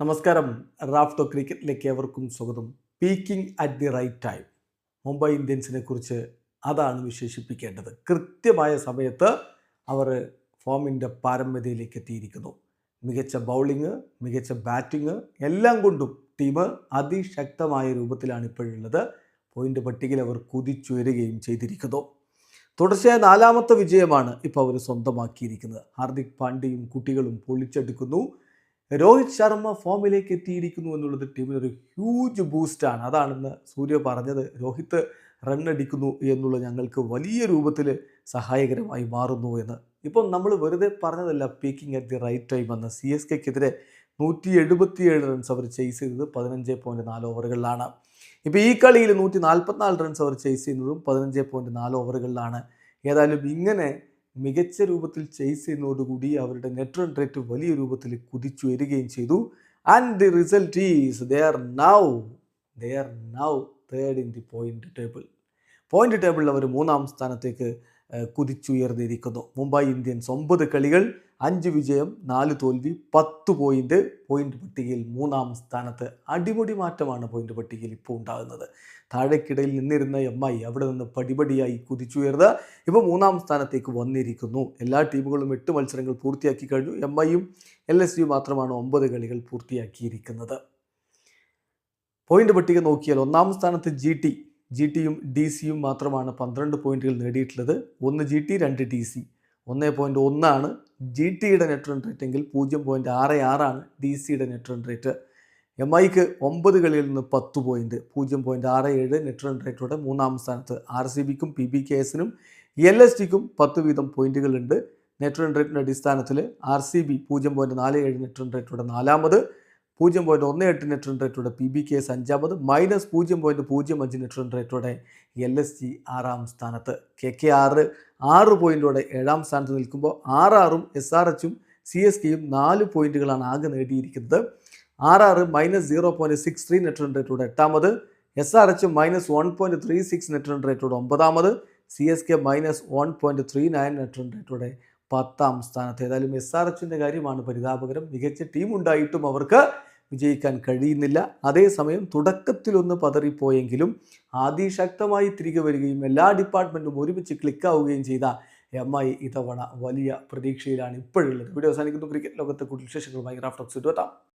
നമസ്കാരം. റാഫ്റ്റോ ക്രിക്കറ്റിലേക്ക് ഏവർക്കും സ്വാഗതം. Peaking at the right time. Mumbai ഇന്ത്യൻസിനെ കുറിച്ച് അതാണ് വിശേഷിപ്പിക്കേണ്ടത്. കൃത്യമായ സമയത്ത് അവർ ഫോമിന്റെ പാരമ്പര്യയിലേക്ക് എത്തിയിരിക്കുന്നു. മികച്ച ബൗളിങ് മികച്ച ബാറ്റിങ് എല്ലാം കൊണ്ടും ടീം അതിശക്തമായ രൂപത്തിലാണ് ഇപ്പോഴുള്ളത്. പോയിന്റ് പട്ടികയിൽ അവർ കുതിച്ചുയരുകയും ചെയ്തിരിക്കുന്നു. തുടർച്ചയായ നാലാമത്തെ വിജയമാണ് ഇപ്പോൾ അവർ സ്വന്തമാക്കിയിരിക്കുന്നത്. ഹാർദിക് പാണ്ഡ്യയും കുട്ടികളും പൊളിച്ചെടുക്കുന്നു. രോഹിത് ശർമ്മ ഫോമിലേക്ക് എത്തിയിരിക്കുന്നു എന്നുള്ളത് ടീമിനൊരു ഹ്യൂജ് ബൂസ്റ്റാണ് അതാണെന്ന് സൂര്യ പറഞ്ഞത്. രോഹിത് റണ്ണടിക്കുന്നു എന്നുള്ള ഞങ്ങൾക്ക് വലിയ രൂപത്തിൽ സഹായകരമായി മാറുന്നു എന്ന്. ഇപ്പം നമ്മൾ വെറുതെ പറഞ്ഞതല്ല peaking at the right time എന്ന്. സി എസ് കെക്കെതിരെ നൂറ്റി എഴുപത്തിയേഴ് റൺസ് അവർ ചേസ് ചെയ്തത് പതിനഞ്ച് പോയിന്റ് നാല് ഓവറുകളിലാണ് ഇപ്പോൾ ഈ കളിയിൽ നൂറ്റി നാൽപ്പത്തിനാല് റൺസ് അവർ ചേസ് ചെയ്യുന്നതും പതിനഞ്ച് പോയിന്റ് നാല് ഓവറുകളിലാണ് ഏതായാലും ഇങ്ങനെ മികച്ച രൂപത്തിൽ ചേസ് ചെയ്യുന്നതോടുകൂടി അവരുടെ നെറ്റ് റൺ റേറ്റ് വലിയ രൂപത്തിൽ കുതിച്ചുയരുകയും ചെയ്തു. And the result is they are now they are now third in the point table point ടേബിളിൽ അവർ മൂന്നാം സ്ഥാനത്തേക്ക് കുതിച്ചുയർന്നിരിക്കുന്നു. മുംബൈ ഇന്ത്യൻസ് ഒമ്പത് കളികൾ അഞ്ച് വിജയം നാല് തോൽവി പത്ത് പോയിന്റ് പോയിന്റ് പട്ടികയിൽ മൂന്നാം സ്ഥാനത്ത്. അടിമുടി മാറ്റമാണ് പോയിന്റ് പട്ടികയിൽ ഇപ്പോൾ ഉണ്ടാകുന്നത്. താഴേക്കിടയിൽ നിന്നിരുന്ന എം ഐ അവിടെ നിന്ന് പടിപടിയായി കുതിച്ചുയർന്ന് ഇപ്പോൾ മൂന്നാം സ്ഥാനത്തേക്ക് വന്നിരിക്കുന്നു. എല്ലാ ടീമുകളും എട്ട് മത്സരങ്ങൾ പൂർത്തിയാക്കി കഴിഞ്ഞു. എം ഐയും എൽ എസ് യു മാത്രമാണ് ഒമ്പത് കളികൾ പൂർത്തിയാക്കിയിരിക്കുന്നത്. പോയിന്റ് പട്ടിക നോക്കിയാൽ ഒന്നാം സ്ഥാനത്ത് ജി ടി ജി ടിയും ഡി സിയും മാത്രമാണ് പന്ത്രണ്ട് പോയിന്റുകൾ നേടിയിട്ടുള്ളത്. ഒന്ന് ജി ടി രണ്ട് ഡി സി ഒന്ന് പോയിന്റ് ഒന്നാണ് ജി ടിയുടെ നെറ്റ് റൺ റേറ്റ് എങ്കിൽ പൂജ്യം പോയിന്റ് ആറ് ആറാണ് ഡി സിയുടെ നെറ്റ് റൺ റേറ്റ് എം ഐക്ക് ഒമ്പത് കളിയിൽ നിന്ന് പത്ത് പോയിന്റ്. പൂജ്യം പോയിന്റ് ആറ് ഏഴ് നെറ്റ് റൺ റേറ്റോടെ മൂന്നാം സ്ഥാനത്ത് ആർ സി ബിക്കും പി ബി കെ എസിനും എൽ എസ് ടിക്കും പത്ത് വീതം പോയിന്റുകളുണ്ട് നെറ്റ് റൺ റേറ്റിന്റെ അടിസ്ഥാനത്തിൽ ആർ സി ബി പൂജ്യം പോയിന്റ് നാല് ഏഴ് നെറ്റ് റൺ റേറ്റോടെ നാലാമത് പൂജ്യം പോയിന്റ് ഒന്ന് എട്ട് നെറ്റ് റൺ റേറ്റോടെ പി ബി കെ എസ് അഞ്ചാമത് മൈനസ് പൂജ്യം പോയിന്റ് പൂജ്യം അഞ്ച് നെറ്റ് റൺ റേറ്റോടെ എൽ എസ് ജി ആറാം സ്ഥാനത്ത്. കെ കെ ആറ് ആറ് പോയിന്റോടെ ഏഴാം സ്ഥാനത്ത് നിൽക്കുമ്പോൾ ആർ ആറും എസ് ആർ എച്ചും സി എസ് കെയും നാല് പോയിന്റുകളാണ് ആകെ നേടിയിരിക്കുന്നത്. R R minus zero point six three net run റേറ്റോടെ എട്ടാമത് S R H minus one point three six net run റേറ്റോടെ ഒമ്പതാമത് C S K minus one point three nine net run റേറ്റോടെ പത്താം സ്ഥാനത്ത്. ഏതായാലും S R എച്ചിന്റെ കാര്യമാണ് പരിതാപകരം. മികച്ച team ഉണ്ടായിട്ടും അവർക്ക് വിജയിക്കാൻ കഴിയുന്നില്ല. അതേസമയം തുടക്കത്തിലൊന്ന് പതറിപ്പോയെങ്കിലും ആദിശക്തമായി തിരികെ വരികയും എല്ലാ ഡിപ്പാർട്ട്മെന്റും ഒരുമിച്ച് ക്ലിക്കാവുകയും ചെയ്ത എം ഐ ഇത്തവണ വലിയ പ്രതീക്ഷയിലാണ് ഇപ്പോഴുള്ളത്. വീഡിയോ അവസാനിക്കുന്നു. ക്രിക്കറ്റ് ലോകത്തെ കൂടുതൽ വിശേഷങ്ങളുമായി റാഫ്റ്റോക്സ് എത്താം.